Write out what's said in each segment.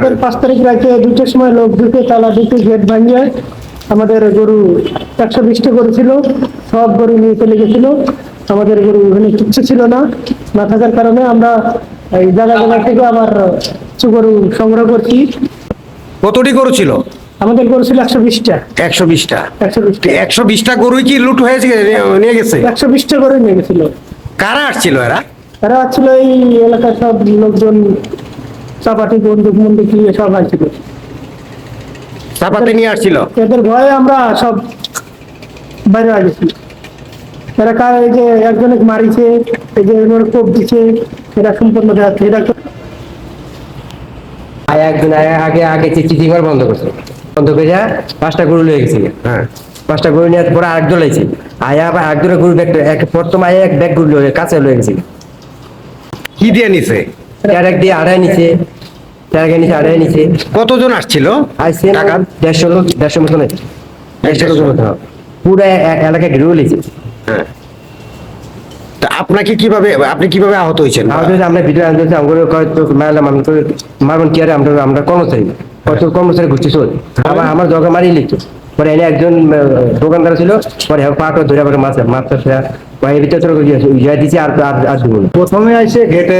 আমাদের পাঁচ তারিখ রাতে দুটোর সময় লোক ঢুকে তালা ঢুকে গেট ভাঙিয়ে আমাদের গরু একশো বিশটা গরু ছিল সব গরু নিয়ে চলে গেছিল। আমাদের গরু ওখানে কিচ্ছু ছিল না। না থাকার কারণে আমরা এই জায়গা জায়গা থেকে আবার কিছু গরু সংগ্রহ করছি। কতটি গরু ছিল? আমাদের গরু ছিল একশো বিশটা। একশো বিশটা? একশো বিশটা। একশো বিশটা গরুই কি লুট হয়েছে নিয়ে গেছে? একশো বিশটা গরু নিয়ে গেছিল। কারা আসছিল এরা? তারা ছিল এই এলাকার সব লোকজন চাপাটি বন্দুক মন্দুক নিয়ে সব আসছিল। চাপাতে নিয়ে আসছিল? এদের ভয়ে আমরা সব বাইরে হয়ে গেছি। এরা কার এই যে একজনকে মারিছে এই যে এর কোপ দিছে এরা সম্পূর্ণ দেখাচ্ছে এরা তো- আয় একদিন আগে আগে চিঠি ঘর বন্ধ করছে। বন্ধ করে পাঁচটা গরু লয়ে গেছি হ্যাঁ। পাঁচটা গরু নিয়ে পরে আরেক দল আইছি আয়া আবার আরেক দলের গরু ব্যাগ এক প্রথম আয়া এক ব্যাগ গরু কাছে লয়ে গেছি কি দিয়ে নিছে? ট্যারেক দিয়ে আড়াই নিচে ট্যারেকের নিচে আড়াই নিচে। কতজন আসছিল? আইসে দেড়শো লোক দেড়শো মতন দেড়শো লোকের মতন হবে। পুরো এলাকায় ঘিরে হ্যাঁ। তা আপনাকে কীভাবে আপনি কীভাবে আহত হয়েছেন? আমরা ভিডিও আনতে আমরা মারলাম আমি তো মারবেন কি আরে আমরা আমরা কর্মচারী। কত কর্মচারী ঘুরছি চল আমার আমার জগা মারি লিখতো পরে এনে একজন দোকানদার ছিল পরে পাটা ধরে পরে মাছ মাছ ভিতরে ইয়া দিছে আর আর প্রথমে এসে গেটে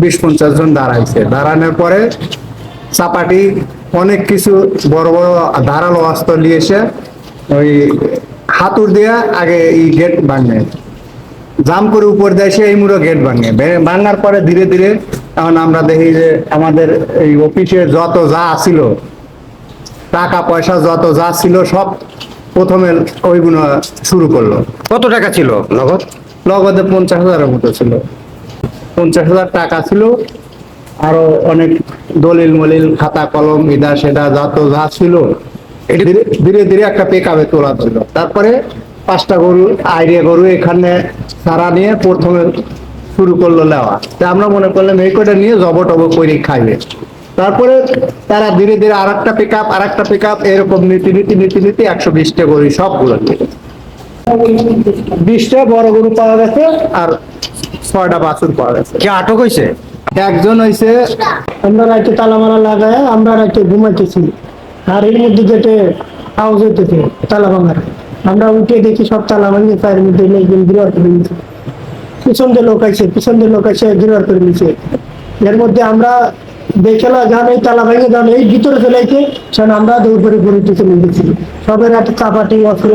বিশ পঞ্চাশ জন দাঁড়াইছে। দাঁড়ানোর পরে চাপাটি অনেক কিছু বড় বড় ধারালো অস্ত্র নিয়ে এসে ওই হাতুর দিয়ে আগে এই গেট ভাঙে। জাম করে উপর দিয়ে এসে এই মুড়ো গেট ভাঙে। ভাঙার পরে ধীরে ধীরে এখন আমরা দেখি যে আমাদের এই অফিসে যত যা ছিল টাকা পয়সা যত যা ছিল সব প্রথমে ওইগুলো শুরু করল। কত টাকা ছিল? নগদ? নগদে পঞ্চাশ হাজারের মতো ছিল। পঞ্চাশ হাজার টাকা ছিল। আরও অনেক দলিল মলিল খাতা কলম ইদা সেটা যত যা ছিল। ধীরে- ধীরে একটা পেকাবে তোলা ছিল। তারপরে পাঁচটা গরু আইডিয়া গরু এখানে সারা নিয়ে প্রথমে শুরু করল নেওয়া। তা আমরা মনে করলাম এই কটা নিয়ে জব টব করে খাইবে। তারপরে তারা ধীরে ধীরে আর একটা পিক আপ আর একটা পিক আপ এরকম নীতি নীতি নীতি নীতি একশো বিশটা গরু সবগুলো বিশটা বড় গরু পাওয়া গেছে আর ছয়টা বাছুর পাওয়া গেছে। কে আটক হয়েছে একজন হইছে আমরা রাইতে তালা মারা লাগায় আমরা রাইতে ঘুমাইতেছি। আর এর মধ্যে যেতে আওয়াজ হইতেছে তালা ভাঙার আমরা উঠে দেখি সব তালা ভাঙিয়ে পায়ের মধ্যে লোকজন গিরার করে নিচ্ছে পিছন দিয়ে লোক আছে পিছন দিয়ে লোক আছে গিরার করে নিচ্ছে এর মধ্যে আমরা দেখেলা যান এই তালা ভেঙে যান এই ভিতরে চলে আইছে সেন আমরা দৌড় করে গরুটি চলে গেছি। সবের একটা চাপাটি অস্ত্র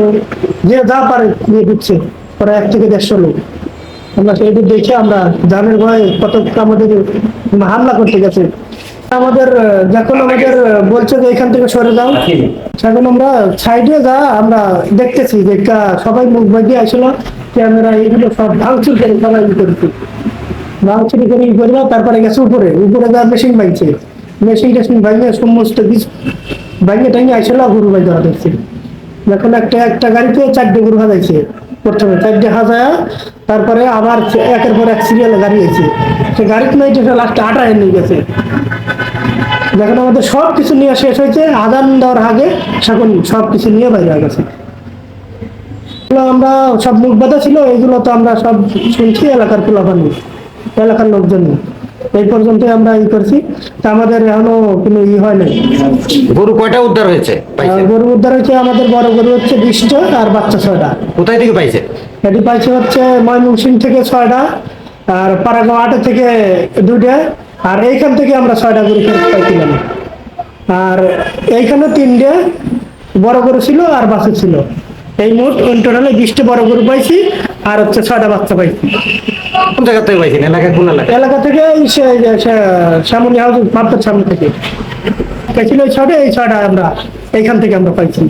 যে যা পারে নিয়ে ঢুকছে। ওরা এক থেকে দেড়শো লোক। আমরা সেইটি দেখে আমরা জানের ভয়ে কত আমাদের হামলা করতে গেছে। আমাদের যখন আমাদের বলছে যে এখান থেকে সরে যাও তখন আমরা সাইডে যা আমরা দেখতেছি যে সবাই মুখ বাগিয়ে আসলো ক্যামেরা এগুলো সব ভাঙচুর করে সবাই ই করেছে। ভাঙচুরি করে ই করল তারপরে গেছে উপরে। উপরে যা মেশিন ভাঙছে মেশিন টেশিন ভাঙিয়ে সমস্ত কিছু ভাঙিয়ে টাঙিয়ে আসলো গরু বাই দেওয়া দেখছি। যখন একটা একটা গাড়িতে চারটে গরু হাজাইছে প্রথমে চারটে হাজার, তারপরে আবার একের পর এক সিরিয়াল গাড়ি আছে সে গাড়িতে নাই লাস্টে আটায় নিয়ে গেছে। দেখেন আমাদের সব কিছু নিয়ে শেষ হয়েছে, আদান দেওয়ার আগে সেখন সব কিছু নিয়ে বাইরে গেছে। আমরা সব মুখ বাধা ছিল, এগুলো তো আমরা সব শুনছি, এলাকার পোলাপানি, এলাকার লোকজন এই পর্যন্ত আমরা ই করছি। তা আমাদের এখনও কোনো ই হয় নাই। গরু কয়টা উদ্ধার হয়েছে? গরু উদ্ধার হচ্ছে আমাদের বড় গরু হচ্ছে বিশটা আর বাচ্চা ছয়টা। কোথায় থেকে পাইছে? এটি পাইছে হচ্ছে ময়মনসিং থেকে ছয়টা আর পাড়াগাঁও আটের থেকে দুইটা আর এইখান থেকে আমরা ছয়টা গরু ফেরত পাইছিলাম। আর এইখানে তিনটে বড় গরু ছিল আর বাছুর ছিল। এই মোট টোটালে বিশটা বড় গরু পাইছি আর হচ্ছে ছয়টা বাচ্চা পাইছি। কোন জায়গা থেকে পাইছেন এলাকা কোন এলাকা? এলাকা থেকে শ্যামলী হাউস মাত্র সামনে থেকে। পাইছিল এই ছয়টা এই ছটা আমরা এইখান থেকে আমরা পাইছি।